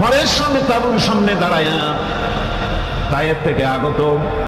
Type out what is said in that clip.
ঘরের সামনে তাবুর সামনে দাঁড়ায়া তায়ের থেকে আগত।